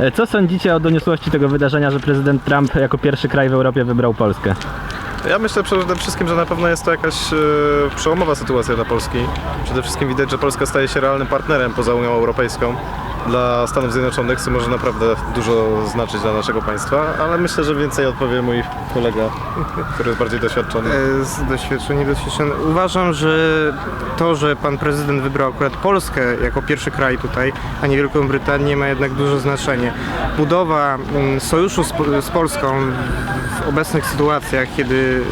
E, Co sądzicie o doniosłości tego wydarzenia, że prezydent Trump jako pierwszy kraj w Europie wybrał Polskę? Ja myślę przede wszystkim, że na pewno jest to jakaś e, przełomowa sytuacja dla Polski. Przede wszystkim widać, że Polska staje się realnym partnerem poza Unią Europejską dla Stanów Zjednoczonych, co może naprawdę dużo znaczyć dla naszego państwa, ale myślę, że więcej odpowie mój kolega, który jest bardziej doświadczony. E, Z doświadczenia doświadczony. Uważam, że to, że pan prezydent wybrał akurat Polskę jako pierwszy kraj tutaj, a nie Wielką Brytanię, ma jednak duże znaczenie. Budowa mm, sojuszu z Polską w obecnych sytuacjach, kiedy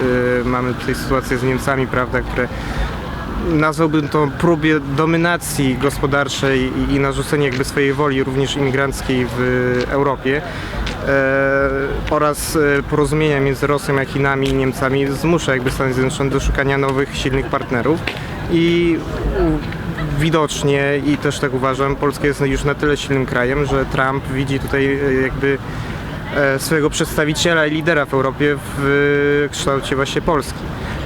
e, mamy tutaj sytuację z Niemcami, prawda, które nazwałbym to próbie dominacji gospodarczej i, i narzucenia jakby swojej woli również imigranckiej w Europie e, oraz e, porozumienia między Rosją a Chinami i Niemcami zmusza jakby Stany Zjednoczone do szukania nowych, silnych partnerów i widocznie i też tak uważam, Polska jest już na tyle silnym krajem, że Trump widzi tutaj e, jakby e, swojego przedstawiciela i lidera w Europie w kształcie właśnie Polski.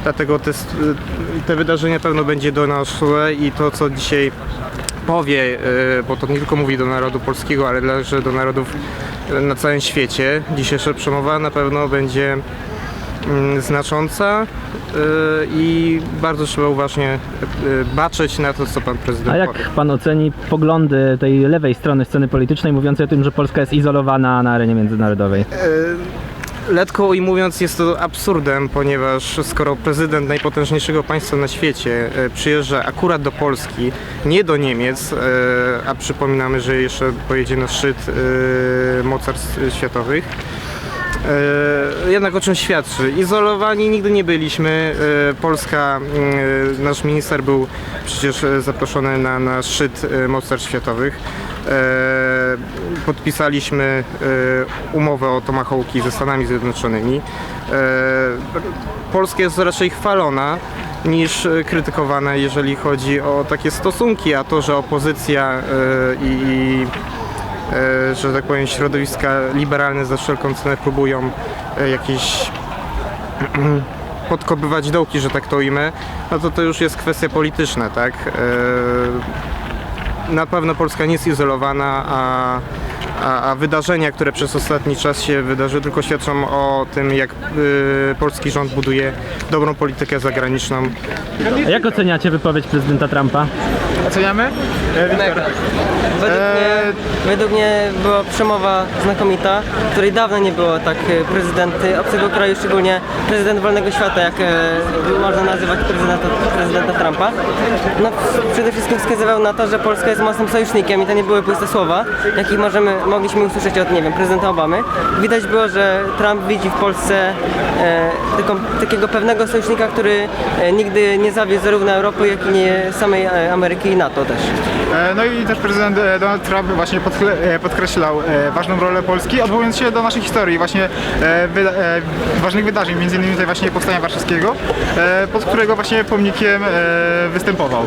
Dlatego te, s- te wydarzenia pewno będzie doniosłe i to, co dzisiaj powie, e, bo to nie tylko mówi do narodu polskiego, ale także do narodów e, na całym świecie, dzisiejsza przemowa na pewno będzie mm, znacząca e, i bardzo trzeba uważnie e, baczyć na to, co pan prezydent A jak powie. pan oceni poglądy tej lewej strony sceny politycznej mówiącej o tym, że Polska jest izolowana na arenie międzynarodowej? Letko ujmując jest to absurdem, ponieważ skoro prezydent najpotężniejszego państwa na świecie e, przyjeżdża akurat do Polski, nie do Niemiec, e, a przypominamy, że jeszcze pojedzie na szczyt e, mocarstw światowych, jednak o czym świadczy? Izolowani nigdy nie byliśmy. Polska, nasz minister był przecież zaproszony na, na szczyt mocarstw światowych. E, Podpisaliśmy e, umowę o Tomahawki ze Stanami Zjednoczonymi. E, Polska jest raczej chwalona niż krytykowana, jeżeli chodzi o takie stosunki, a to, że opozycja i, że tak powiem, środowiska liberalne za wszelką cenę próbują jakieś podkopywać dołki, że tak to ujmę, no to to już jest kwestia polityczna, tak? E, Na pewno Polska nie jest izolowana, a, a, a wydarzenia, które przez ostatni czas się wydarzyły, tylko świadczą o tym, jak y, polski rząd buduje dobrą politykę zagraniczną. A jak oceniacie wypowiedź prezydenta Trumpa? Oceniamy? Mega. Według, mnie, według mnie była przemowa znakomita, której dawno nie było tak e, prezydent e, obcego kraju, szczególnie prezydent wolnego świata, jak e, można nazywać prezydenta, prezydenta Trumpa. No, przede wszystkim wskazywał na to, że Polska jest mocnym sojusznikiem i to nie były puste słowa, jakich możemy, mogliśmy usłyszeć od, nie wiem, prezydenta Obamy. Widać było, że Trump widzi w Polsce e, taką, takiego pewnego sojusznika, który e, nigdy nie zawiódł zarówno Europy, jak i nie samej e, Ameryki i NATO też. E, No i też prezydent e, Donald Trump właśnie e, podkreślał e, ważną rolę Polski, odwołując się do naszej historii, właśnie e, wyda- ważnych wydarzeń, między innymi tutaj właśnie Powstania Warszawskiego, pod którego właśnie pomnikiem występował.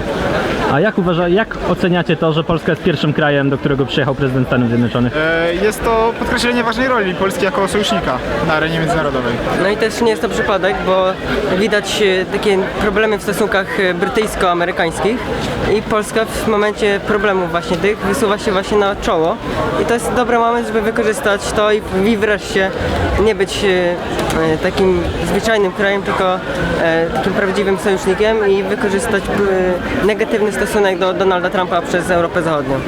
A jak uważa, jak oceniacie to, że Polska jest pierwszym krajem, do którego przyjechał prezydent Stanów Zjednoczonych? Jest to podkreślenie ważnej roli Polski jako sojusznika na arenie międzynarodowej. No i też nie jest to przypadek, bo widać takie problemy w stosunkach brytyjsko-amerykańskich i Polska w momencie problemów właśnie tych wysuwa się właśnie na czoło i to jest dobry moment, żeby wykorzystać to i, i wreszcie nie być e, e, takim zwyczajnym krajem, tylko e, takim prawdziwym sojusznikiem i wykorzystać e, negatywny stosunek do Donalda Trumpa przez Europę Zachodnią.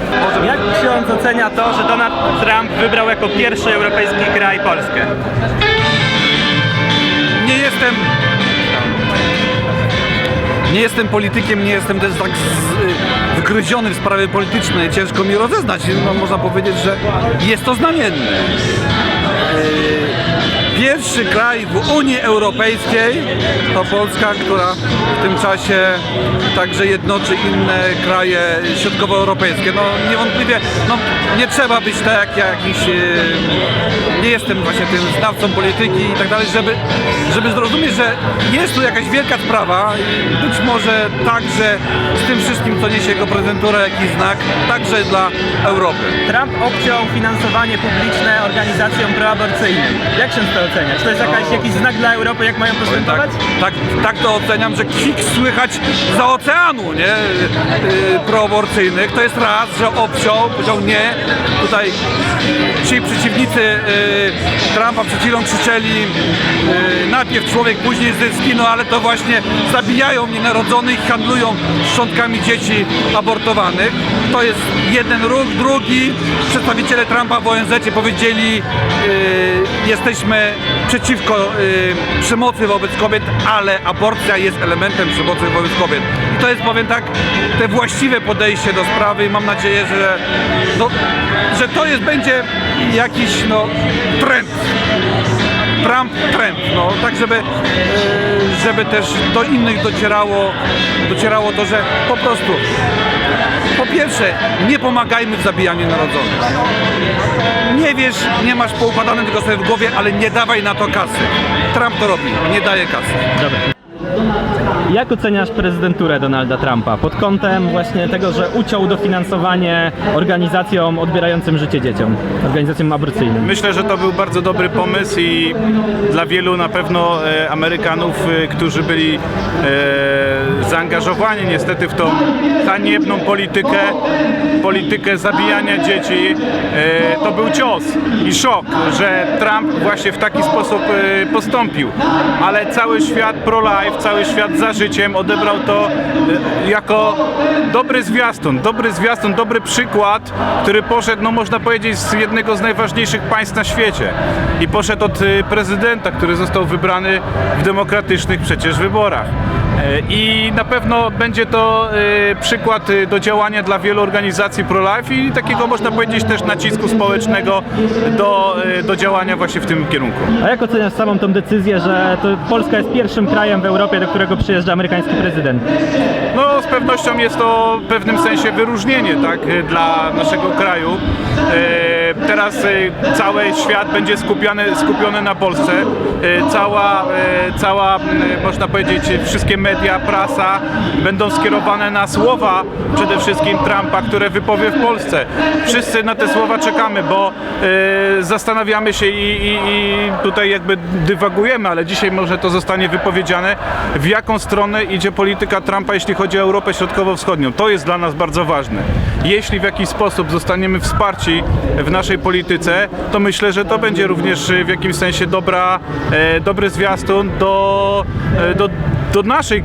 Jak ksiądz ocenia to, że Donald Trump wybrał jako pierwszy europejski kraj Polskę? nie jestem. Nie jestem politykiem, nie jestem też tak z, wgryziony w sprawy polityczne. Ciężko mi rozeznać. No, można powiedzieć, że jest to znamienne. Pierwszy kraj w Unii Europejskiej to Polska, która w tym czasie także jednoczy inne kraje środkowoeuropejskie. No niewątpliwie no, nie trzeba być tak jak jakiś. Yy, nie jestem właśnie tym znawcą polityki i tak dalej, żeby, żeby zrozumieć, że jest tu jakaś wielka sprawa i być może także z tym wszystkim, co niesie jego prezentura, jakiś znak, także dla Europy. Trump obciął finansowanie publiczne organizacjom proaborcyjnym. Jak się to oceniać? To jest jakaś, jakiś znak dla Europy, jak mają Tak, postępować? tak, tak to oceniam, że kwik słychać za oceanu, nie? Yy, proaborcyjnych. To jest raz, że obciął, powiedział nie. Tutaj ci przeciwnicy yy, Trumpa przed chwilą krzyczeli yy, najpierw człowiek, później zyski, no ale to właśnie zabijają nienarodzonych i handlują szczątkami dzieci abortowanych. To jest jeden ruch, drugi. Przedstawiciele Trumpa w ONZ powiedzieli, yy, jesteśmy przeciwko yy, przemocy wobec kobiet, ale aborcja jest elementem przemocy wobec kobiet. I to jest, powiem tak, te właściwe podejście do sprawy i mam nadzieję, że, no, że to jest, będzie jakiś no, trend. Trump trend, no tak żeby, e, żeby też do innych docierało, docierało to, że po prostu po pierwsze nie pomagajmy w zabijaniu narodzonych. Nie wiesz, nie masz poukładane tego sobie w głowie, ale nie dawaj na to kasy. Trump to robi, nie daje kasy. Dobra. Jak oceniasz prezydenturę Donalda Trumpa pod kątem właśnie tego, że uciął dofinansowanie organizacjom odbierającym życie dzieciom, organizacjom aborcyjnym? Myślę, że to był bardzo dobry pomysł i dla wielu na pewno e, Amerykanów, e, którzy byli e, zaangażowani niestety w tą haniebną politykę, politykę zabijania dzieci, e, to był cios i szok, że Trump właśnie w taki sposób e, postąpił. Ale cały świat pro-life, cały świat za życiem odebrał to e, jako dobry zwiastun, dobry zwiastun, dobry przykład, który poszedł, no można powiedzieć, z jednego z najważniejszych państw na świecie. I poszedł od prezydenta, który został wybrany w demokratycznych przecież wyborach. E, I na pewno będzie to y, przykład y, do działania dla wielu organizacji pro-life i takiego można powiedzieć też nacisku społecznego do, do działania właśnie w tym kierunku. A jak oceniasz samą tą decyzję, że Polska jest pierwszym krajem w Europie, do którego przyjeżdża amerykański prezydent? No z pewnością jest to w pewnym sensie wyróżnienie tak, dla naszego kraju. E, Teraz cały świat będzie skupiony, skupiony na Polsce. E, Cała, e, cała, można powiedzieć, wszystkie media, prasa będą skierowane na słowa przede wszystkim Trumpa, które wypowie w Polsce. Wszyscy na te słowa czekamy, bo e, zastanawiamy się i, i, i tutaj jakby dywagujemy, ale dzisiaj może to zostanie wypowiedziane, w jaką stronę idzie polityka Trumpa, jeśli chodzi o Europę Środkowo-Wschodnią. To jest dla nas bardzo ważne. Jeśli w jakiś sposób zostaniemy wsparci w naszej polityce, to myślę, że to będzie również w jakimś sensie dobra, e, dobry zwiastun do, e, do, do naszej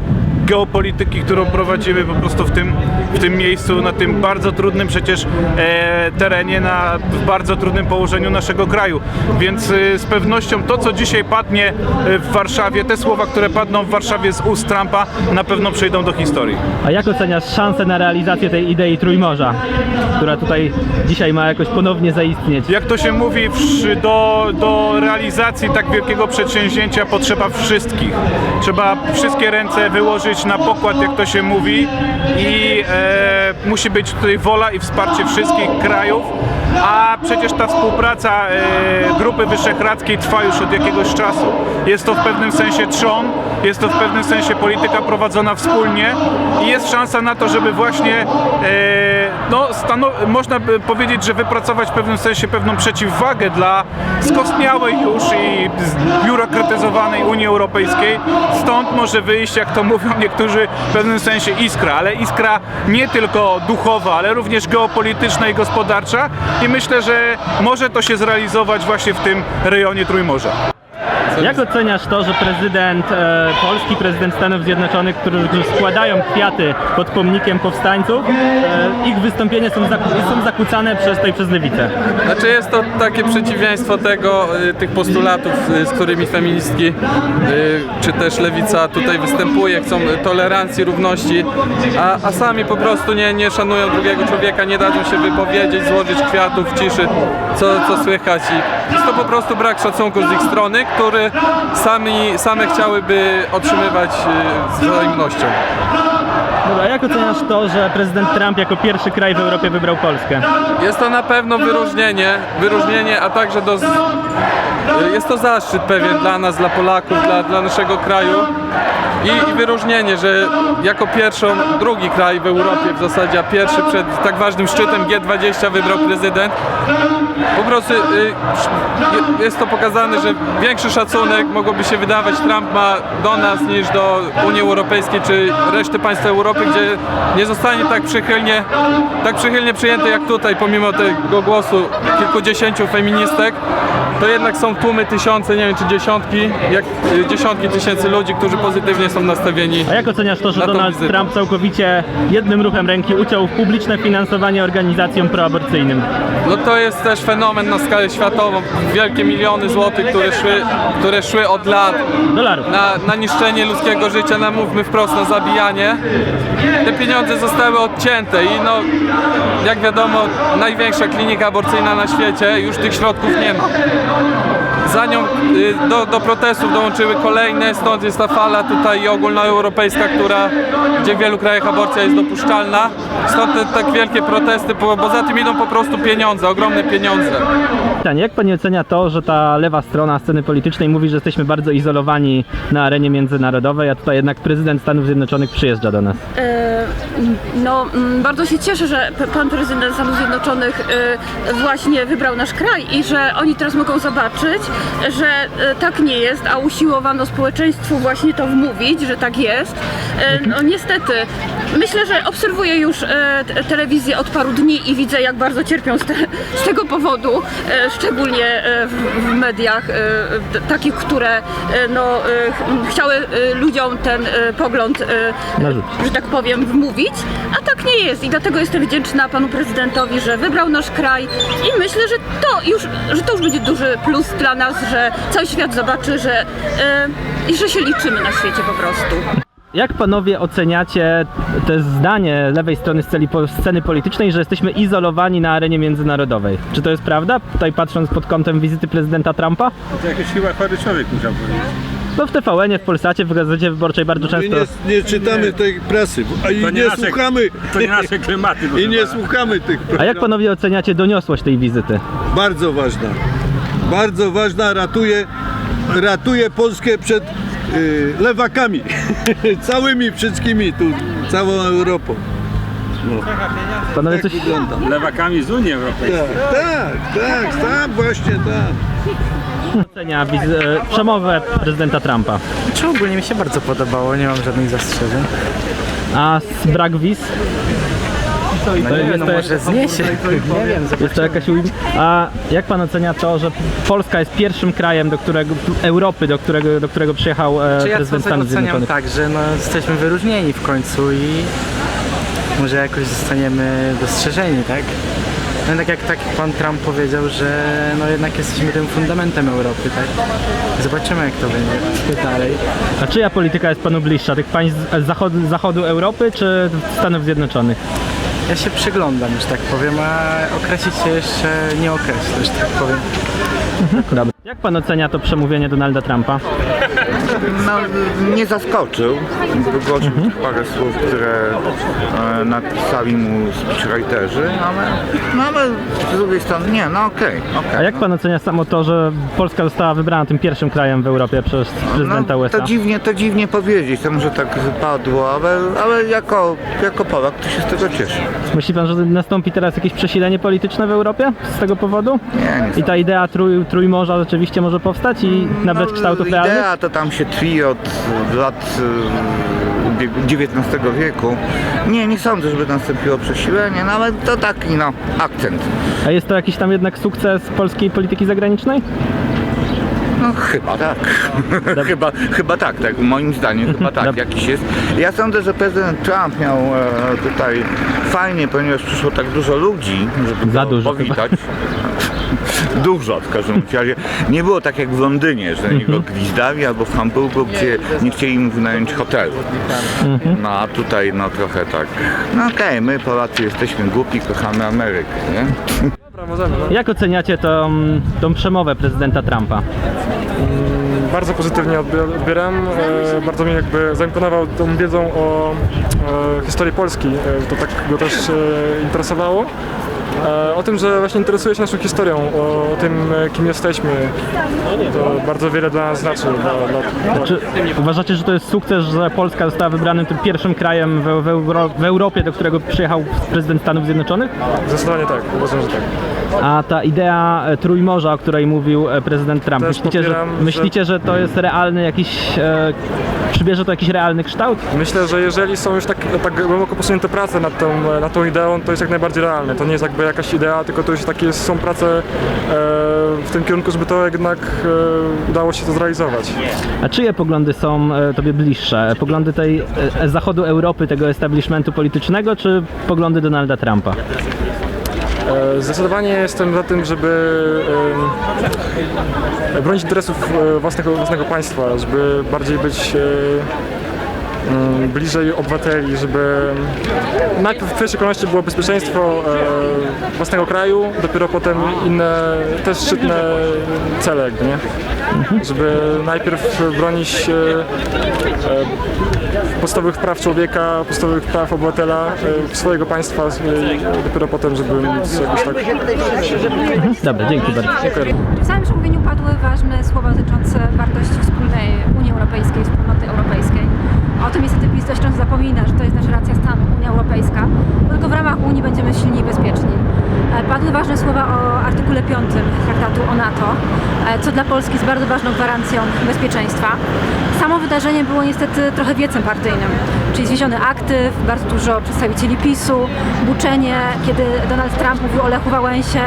geopolityki, którą prowadzimy po prostu w tym, w tym miejscu, na tym bardzo trudnym przecież e, terenie, na, w bardzo trudnym położeniu naszego kraju. Więc e, z pewnością to, co dzisiaj padnie e, w Warszawie, te słowa, które padną w Warszawie z ust Trumpa, na pewno przejdą do historii. A jak oceniasz szansę na realizację tej idei Trójmorza, która tutaj dzisiaj ma jakoś ponownie zaistnieć? Jak to się mówi, do, do realizacji tak wielkiego przedsięwzięcia potrzeba wszystkich. Trzeba wszystkie ręce wyłożyć na pokład, jak to się mówi i e, musi być tutaj wola i wsparcie wszystkich krajów. A przecież ta współpraca e, Grupy Wyszehradzkiej trwa już od jakiegoś czasu. Jest to w pewnym sensie trzon, jest to w pewnym sensie polityka prowadzona wspólnie i jest szansa na to, żeby właśnie, e, no, można by powiedzieć, że wypracować w pewnym sensie pewną przeciwwagę dla skostniałej już i biurokratyzowanej Unii Europejskiej. Stąd może wyjść, jak to mówią niektórzy, w pewnym sensie iskra, ale iskra nie tylko duchowa, ale również geopolityczna i gospodarcza i myślę, że może to się zrealizować właśnie w tym rejonie Trójmorza. Jak oceniasz to, że prezydent e, Polski, prezydent Stanów Zjednoczonych, którzy składają kwiaty pod pomnikiem powstańców, e, ich wystąpienia są, zaku- są zakłócane przez, tutaj przez lewicę? Znaczy jest to takie przeciwieństwo tego, y, tych postulatów, y, z którymi feministki y, czy też lewica tutaj występuje, chcą tolerancji, równości, a, a sami po prostu nie, nie szanują drugiego człowieka, nie dadzą się wypowiedzieć, złożyć kwiatów ciszy, co, co słychać i jest to po prostu brak szacunku z ich strony, który sami, same chciałyby otrzymywać y, z wzajemnością. Dobra, jak oceniasz to, że prezydent Trump jako pierwszy kraj w Europie wybrał Polskę? Jest to na pewno wyróżnienie, wyróżnienie, a także do, jest to zaszczyt pewien dla nas, dla Polaków, dla, dla naszego kraju i, wyróżnienie, że jako pierwszą, drugi kraj w Europie w zasadzie, a pierwszy przed tak ważnym szczytem G20 wybrał prezydent. Po prostu y, je- jest to pokazane, że większy szacunek mogłoby się wydawać Trump ma do nas niż do Unii Europejskiej czy reszty państw Europy, gdzie nie zostanie tak przychylnie, tak przychylnie przyjęty jak tutaj, pomimo tego głosu kilkudziesięciu feministek, to jednak są tłumy, tysiące, nie wiem czy dziesiątki, jak y, dziesiątki tysięcy ludzi, którzy pozytywnie są nastawieni. A jak oceniasz to, że Donald wizytę. Trump całkowicie jednym ruchem ręki uciął publiczne finansowanie organizacjom proaborcyjnym? No to jest też fenomen na skalę światową. Wielkie miliony złotych, które szły, które szły od lat Dolarów. na, na niszczenie ludzkiego życia, na mówmy wprost, na zabijanie. Te pieniądze zostały odcięte i no, jak wiadomo, największa klinika aborcyjna na świecie już tych środków nie ma. Za nią y, do, do protestów dołączyły kolejne, stąd jest ta fala tutaj ogólnoeuropejska, która, gdzie w wielu krajach aborcja jest dopuszczalna. Stąd te tak wielkie protesty, bo, bo za tym idą po prostu pieniądze, ogromne pieniądze. Pytanie, jak pani ocenia to, że ta lewa strona sceny politycznej mówi, że jesteśmy bardzo izolowani na arenie międzynarodowej, a tutaj jednak prezydent Stanów Zjednoczonych przyjeżdża do nas? E, No, mm, bardzo się cieszę, że pan prezydent Stanów Zjednoczonych e, właśnie wybrał nasz kraj i że oni teraz mogą zobaczyć, że e, tak nie jest, a usiłowano społeczeństwu właśnie to wmówić, że tak jest. E, No niestety, myślę, że obserwuję już e, telewizję od paru dni i widzę, jak bardzo cierpią z, te, z tego powodu, e, szczególnie e, w, w mediach e, takich, które e, no, e, ch- chciały ludziom ten pogląd że tak powiem, wmówić, a tak nie jest. I dlatego jestem wdzięczna panu prezydentowi, że wybrał nasz kraj i myślę, że to już, że to już będzie duży plus dla nas, że cały świat zobaczy, że, i że się liczymy na świecie po prostu. Jak panowie oceniacie te zdanie lewej strony sceny, po- sceny politycznej, że jesteśmy izolowani na arenie międzynarodowej? Czy to jest prawda? Tutaj patrząc pod kątem wizyty prezydenta Trumpa? To jakiś chyba chory człowiek musiał powiedzieć. No w TVN-ie, w Polsacie, w Gazecie Wyborczej bardzo My często... nie, nie czytamy tej prasy, a i To nie, nie nasze- słuchamy. To nie nasze klimaty. I nie słuchamy tych A jak panowie oceniacie doniosłość tej wizyty? Bardzo ważna. Bardzo ważna, ratuje, ratuje Polskę przed lewakami. Całymi wszystkimi tu, całą Europą. Panowie Tak coś... wygląda. Lewakami z Unii Europejskiej. Tak, tak, tak, tak, właśnie tak. ocenia e, przemowę prezydenta Trumpa? Czy ogólnie mi się bardzo podobało, nie mam żadnych zastrzeżeń. A z brak wiz? To jest, no to może zniesie. Nie wiem, jest to jakaś ujm- A jak pan ocenia to, że Polska jest pierwszym krajem do którego, Europy, do którego, do którego przyjechał e, Czy ja prezydent to Stanów oceniam Zjednoczonych? tak, że no, jesteśmy wyróżnieni w końcu i może jakoś zostaniemy dostrzeżeni, tak? No tak jak tak pan Trump powiedział, że no jednak jesteśmy tym fundamentem Europy, tak? Zobaczymy jak to będzie dalej. A czyja polityka jest panu bliższa? Tych państw z zachodu, zachodu Europy czy Stanów Zjednoczonych? Ja się przyglądam, że tak powiem, a określić się jeszcze nie określę, że tak powiem. Dobra. Jak pan ocenia to przemówienie Donalda Trumpa? No, nie zaskoczył. Wygłosił parę słów, które e, napisali mu speechwriterzy, ale, no, ale z drugiej strony nie, no okej, okej. A jak pan ocenia samo to, że Polska została wybrana tym pierwszym krajem w Europie przez prezydenta no, USA? to dziwnie, to dziwnie powiedzieć, to może tak wypadło, ale, ale jako, jako Polak to się z tego cieszę. Myśli pan, że nastąpi teraz jakieś przesilenie polityczne w Europie z tego powodu? Nie, nie I ta idea trój, trójmorza rzeczywiście może powstać i nabrać No, kształtów realnych? Idea to tam się twi od lat e, ubieg- XIX wieku. Nie, nie sądzę, żeby nastąpiło przesilenie, no ale to taki no, akcent. A jest to jakiś tam jednak sukces polskiej polityki zagranicznej? No chyba tak. chyba, chyba tak, tak. Moim zdaniem chyba tak, jakiś jest. Ja sądzę, że prezydent Trump miał e, tutaj fajnie, ponieważ przyszło tak dużo ludzi, żeby Za go powitać. Dużo w każdym razie. Nie było tak jak w Londynie, że niego gwizdali albo w Hamburgu, gdzie nie chcieli mu wynająć hotelu. No a tutaj no trochę tak. No okej, my Polacy jesteśmy głupi, kochamy Amerykę, nie? Jak oceniacie tą, tą przemowę prezydenta Trumpa? bardzo pozytywnie odbi- odbieram. E, bardzo mnie jakby zaimponował tą wiedzą o historii Polski. E, to tak go też e, interesowało. E, o tym, że właśnie interesuje się naszą historią, o tym, e, kim jesteśmy. To bardzo wiele dla nas znaczy. Dla, dla, Czy uważacie, że to jest sukces, że Polska została wybranym tym pierwszym krajem w, w, Euro, w Europie, do którego przyjechał prezydent Stanów Zjednoczonych? Zdecydowanie tak, uważam, że tak. A ta idea e, Trójmorza, o której mówił e, prezydent Trump, Też myślicie, że, popieram, że- myślicie, że to jest realny jakiś, e, przybierze to jakiś realny kształt? Myślę, że jeżeli są już tak, tak głęboko posunięte prace nad tą, nad tą ideą, to jest jak najbardziej realne. To nie jest jakby jakaś idea, tylko to już takie są prace e, w tym kierunku, żeby to jednak e, udało się to zrealizować. A czyje poglądy są e, tobie bliższe? Poglądy tej e, zachodu Europy, tego establishmentu politycznego, czy poglądy Donalda Trumpa? E, Zdecydowanie jestem za tym, żeby bronić interesów e, własnego, własnego państwa, żeby bardziej być e, mm, bliżej obywateli, żeby najpierw w pierwszej kolejności było bezpieczeństwo własnego kraju, dopiero potem inne też szczytne cele, nie? Żeby najpierw bronić podstawowych praw człowieka, podstawowych praw obywatela e, swojego państwa e, i dopiero potem, żeby móc jakoś tak... Dobra, dzięki bardzo. W samym przemówieniu padły ważne słowa dotyczące wartości wspólnej Unii Europejskiej, wspólnoty europejskiej. O tym niestety PiS dość często zapomina, że to jest nasza racja stanu, Unia Europejska, bo tylko w ramach Unii będziemy silni i bezpieczni. E, Padły ważne słowa o artykule 5 traktatu o NATO, e, co dla Polski jest bardzo ważną gwarancją bezpieczeństwa. Samo wydarzenie było niestety trochę wiecem partyjnym, czyli zwieziony aktyw, bardzo dużo przedstawicieli PiSu, buczenie, kiedy Donald Trump mówił o Lechu Wałęsie,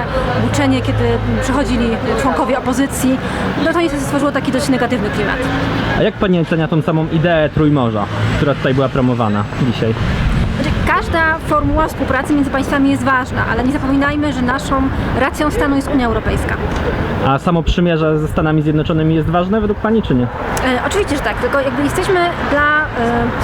buczenie, kiedy przychodzili członkowie opozycji. No to niestety stworzyło taki dość negatywny klimat. A jak pani ocenia tą samą ideę Trójmorza, która tutaj była promowana dzisiaj? Każda formuła współpracy między państwami jest ważna, ale nie zapominajmy, że naszą racją stanu jest Unia Europejska. A samo przymierze ze Stanami Zjednoczonymi jest ważne według pani, czy nie? E, oczywiście, że tak, tylko jakby jesteśmy dla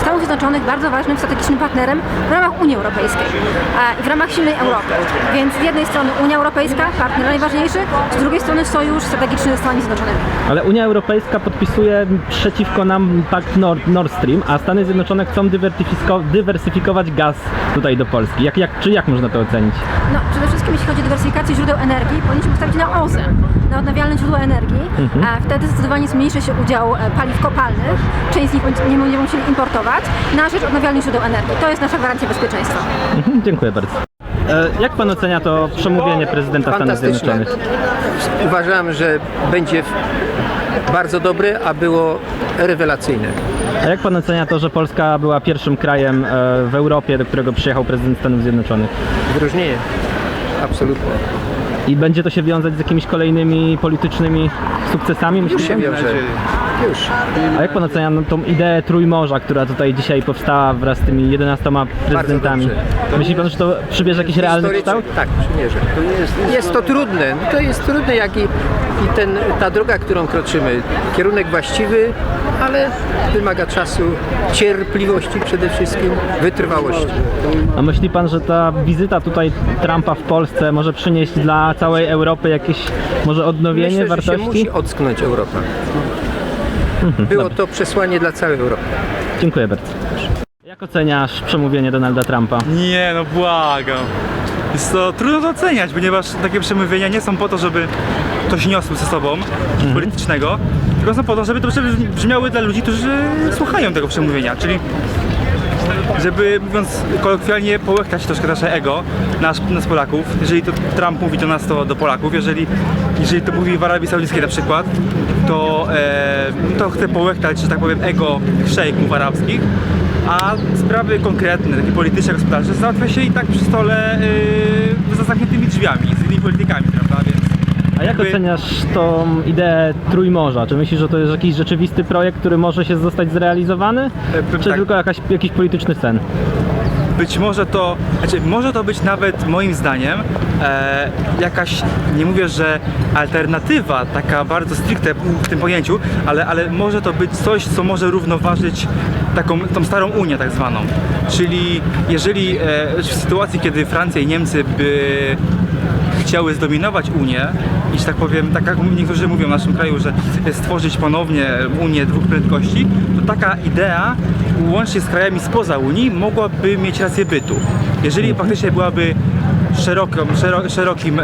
Stanów Zjednoczonych bardzo ważnym strategicznym partnerem w ramach Unii Europejskiej e, i w ramach silnej Europy. Więc z jednej strony Unia Europejska, partner najważniejszy, z drugiej strony sojusz strategiczny ze Stanami Zjednoczonymi. Ale Unia Europejska podpisuje przeciwko nam pakt Nord, Nord Stream, a Stany Zjednoczone chcą dywersyfiko- dywersyfikować gaz tutaj do Polski. Jak, jak, czy jak można to ocenić? No, przede wszystkim jeśli chodzi o dywersyfikację źródeł energii, powinniśmy postawić na OZE, na odnawialne źródła energii. Mhm. A wtedy zdecydowanie zmniejszy się udział e, paliw kopalnych, część z nich nie będziemy importować, na rzecz odnawialnych źródeł energii. To jest nasza gwarancja bezpieczeństwa. Mhm, dziękuję bardzo. E, jak pan ocenia to przemówienie prezydenta Stanów Fantastyczne. Zjednoczonych? Uważam, że będzie bardzo dobre, a było rewelacyjne. A jak pan ocenia to, że Polska była pierwszym krajem e, w Europie, do którego przyjechał prezydent Stanów Zjednoczonych? Wyróżnienie. Absolutnie. I będzie to się wiązać z jakimiś kolejnymi politycznymi sukcesami? Już myśli się pan? wiąże. Już. A jak pan ocenia tą ideę Trójmorza, która tutaj dzisiaj powstała wraz z tymi 11 prezydentami? dobrze. Myśli pan, że to przybierze jakiś realny Historyczny- kształt? Tak, przymierze. Jest to trudne. To jest trudne, jak i, i ten, ta droga, którą kroczymy. Kierunek właściwy, ale wymaga czasu, cierpliwości przede wszystkim, wytrwałości. A myśli pan, że ta wizyta tutaj Trumpa w Polsce może przynieść dla całej Europy jakieś może odnowienie Myślę, że wartości? się musi ocknąć Europa. Mhm, Było to przesłanie dla całej Europy. Dziękuję bardzo. Jak oceniasz przemówienie Donalda Trumpa? Nie, no błagam. Jest to trudno to oceniać, ponieważ takie przemówienia nie są po to, żeby coś niosły ze sobą politycznego, tylko są po to, żeby dobrze brzmiały dla ludzi, którzy słuchają tego przemówienia, czyli żeby mówiąc kolokwialnie połechtać troszkę nasze ego, nas, nas Polaków. Jeżeli to Trump mówi do nas, to do Polaków. Jeżeli, jeżeli to mówi w Arabii Saudyjskiej na przykład, to, e, to chce połechtać, że tak powiem, ego szejków arabskich. A sprawy konkretne, takie polityczne, gospodarcze załatwia się i tak przy stole yy, za zamkniętymi drzwiami, z innymi politykami, A jak jakby- oceniasz tą ideę Trójmorza? Czy myślisz, że to jest jakiś rzeczywisty projekt, który może się zostać zrealizowany? Czy tak. tylko jakaś, jakiś polityczny sen? Być może to, znaczy może to być nawet moim zdaniem e, jakaś, nie mówię, że alternatywa, taka bardzo stricte w tym pojęciu, ale, ale może to być coś, co może równoważyć taką, tą starą Unię tak zwaną. Czyli jeżeli e, w sytuacji, kiedy Francja i Niemcy by chciały zdominować Unię i, że tak powiem, tak jak niektórzy mówią w naszym kraju, że stworzyć ponownie Unię dwóch prędkości, to taka idea łącznie z krajami spoza Unii mogłaby mieć rację bytu. Jeżeli faktycznie byłaby szeroką, szero, szerokim e,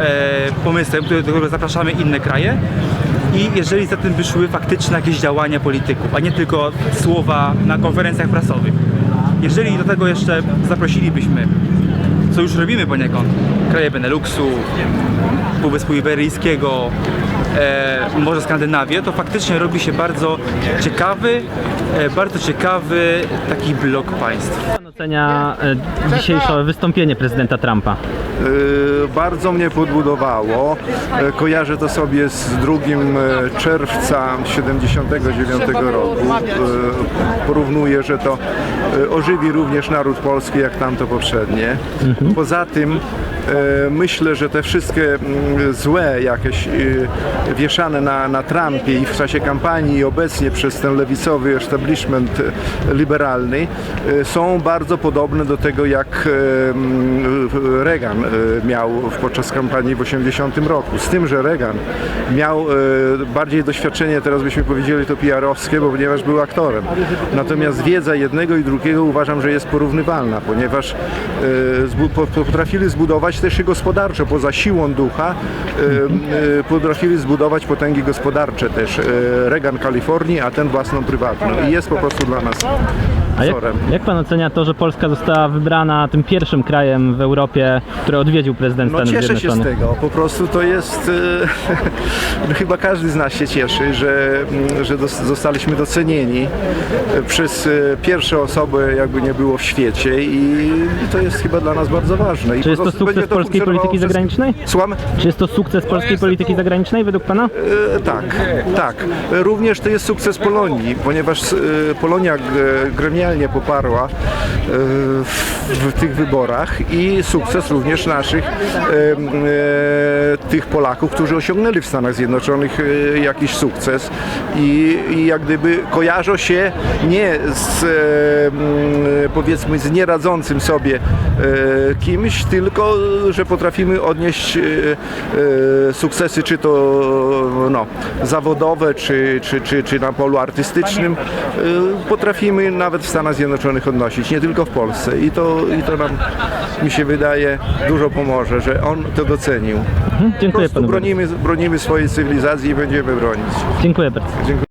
pomysłem, do którego zapraszamy inne kraje i jeżeli za tym by szły faktyczne jakieś działania polityków, a nie tylko słowa na konferencjach prasowych. Jeżeli do tego jeszcze zaprosilibyśmy, co już robimy poniekąd, kraje Beneluxu, Półwyspu Iberyjskiego, e, może Skandynawię, to faktycznie robi się bardzo ciekawy, e, bardzo ciekawy taki blok państw. Ocenia e, dzisiejsze wystąpienie prezydenta Trumpa? E, Bardzo mnie podbudowało. E, Kojarzę to sobie z 2 czerwca 79 roku. Porównuję, że to ożywi również naród polski, jak tamto poprzednie. Poza tym myślę, że te wszystkie mm, złe jakieś e, wieszane na, na Trumpie i w czasie kampanii i obecnie przez ten lewicowy establishment e, liberalny e, są bardzo podobne do tego, jak e, mm, Reagan e, miał podczas kampanii w 80 roku. Z tym, że Reagan miał e, bardziej doświadczenie, teraz byśmy powiedzieli to PR-owskie, bo ponieważ był aktorem. Natomiast wiedza jednego i drugiego uważam, że jest porównywalna, ponieważ e, potrafili zbudować też i gospodarczo, poza siłą ducha, e, potrafili zbudować potęgi gospodarcze też. E, Reagan Kalifornii, a ten własną prywatną. I jest po prostu dla nas A jak, jak pan ocenia to, że Polska została wybrana tym pierwszym krajem w Europie, który odwiedził prezydent No Stanów cieszę się z Zjednoczonych? tego. Po prostu to jest. e, no chyba każdy z nas się cieszy, że, mm, że zostaliśmy docenieni e, przez pierwsze osoby, jakby nie było w świecie i, to jest chyba dla nas bardzo ważne. I Czy jest to prostu sukces polskiej funkcjonowało polityki zagranicznej? Słucham? Czy jest to sukces polskiej polityki zagranicznej według pana? E, tak, tak. Również to jest sukces Polonii, ponieważ e, Polonia gremialnie poparła e, w, w tych wyborach i sukces również naszych e, tych Polaków, którzy osiągnęli w Stanach Zjednoczonych e, jakiś sukces i, i jak gdyby kojarzą się nie z e, powiedzmy z nieradzącym sobie e, kimś, tylko że potrafimy odnieść e, e, sukcesy, czy to no, zawodowe, czy, czy, czy, czy na polu artystycznym, e, potrafimy nawet w Stanach Zjednoczonych odnosić, nie tylko w Polsce. I to, i to nam, mi się wydaje, dużo pomoże, że on to docenił. Mhm, Po dziękuję prostu panu bronimy, bronimy swojej cywilizacji i będziemy bronić. Dziękuję bardzo. Dziękuję.